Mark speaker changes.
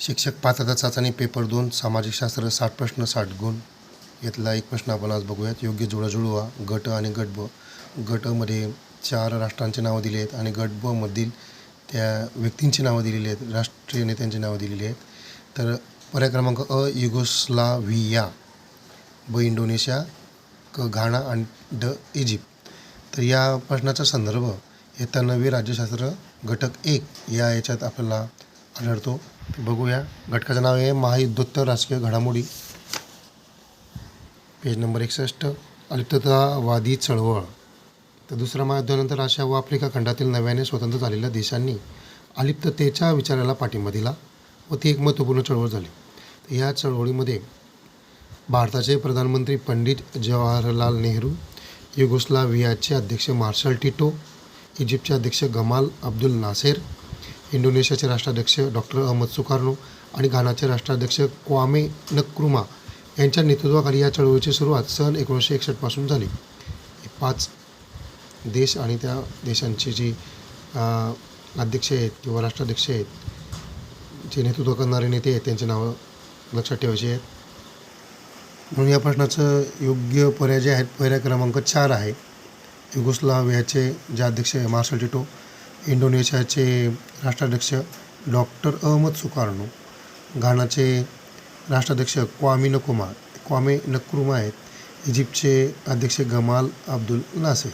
Speaker 1: शिक्षक पात्रता चाचणी पेपर दोन सामाजिक शास्त्र साठ प्रश्न साठ गुण. यातला एक प्रश्न आपण आज बघूयात. योग्य जुळा जुळवा गट आणि गट ब. गटमध्ये चार राष्ट्रांची नावं दिली आहेत आणि गट ब मधील त्या व्यक्तींची नावं दिलेली आहेत. राष्ट्रीय नेत्यांची नावं दिलेली आहेत. तर पर्याय क्रमांक अ युगोस्लाव्हिया ब इंडोनेशिया क घाणा आणि ड इजिप्त. तर या प्रश्नाचा संदर्भ येत्या नववी राज्यशास्त्र घटक एक या याच्यात आपल्याला आढळतो बघूया. घटकाचं नाव आहे महायुद्धोत्तर राजकीय घडामोडी. पेज नंबर एकसष्ट अलिप्ततावादी चळवळ. तर दुसऱ्या महायुद्धानंतर आशिया व आफ्रिका खंडातील नव्याने स्वतंत्र झालेल्या देशांनी अलिप्ततेच्या विचाराला पाठिंबा दिला व ती एक महत्त्वपूर्ण चळवळ झाली. तर या चळवळीमध्ये भारताचे प्रधानमंत्री पंडित जवाहरलाल नेहरू युगोस्लाव्हियाचे अध्यक्ष मार्शल टिटो इजिप्तचे अध्यक्ष गमाल अब्दुल नासेर इंडोनेशियाचे राष्ट्राध्यक्ष डॉक्टर अहमद सुकार्नो आणि घानाचे राष्ट्राध्यक्ष क्वामे नक्रुमा यांच्या नेतृत्वाखाली या चळवळीची सुरुवात सन एकोणीसशे एकसष्टपासून झाली. हे पाच देश आणि त्या देशांची जी अध्यक्ष आहेत किंवा राष्ट्राध्यक्ष आहेत जे नेतृत्व करणारे नेते आहेत त्यांची नावं लक्षात ठेवायची आहेत. म्हणून या प्रश्नाचं योग्य पर्याय जे आहेत पर्याय क्रमांक चार आहे युगोस्लाव्हियाचे जे अध्यक्ष आहे मार्शल टिटो इंडोनेशियाचे राष्ट्राध्यक्ष डॉक्टर अहमद सुकार्नो घानाचे राष्ट्राध्यक्ष क्वामी नकुमा क्वामे नक्रुमा आहेत इजिप्तचे अध्यक्ष गमाल अब्दुल नासेर.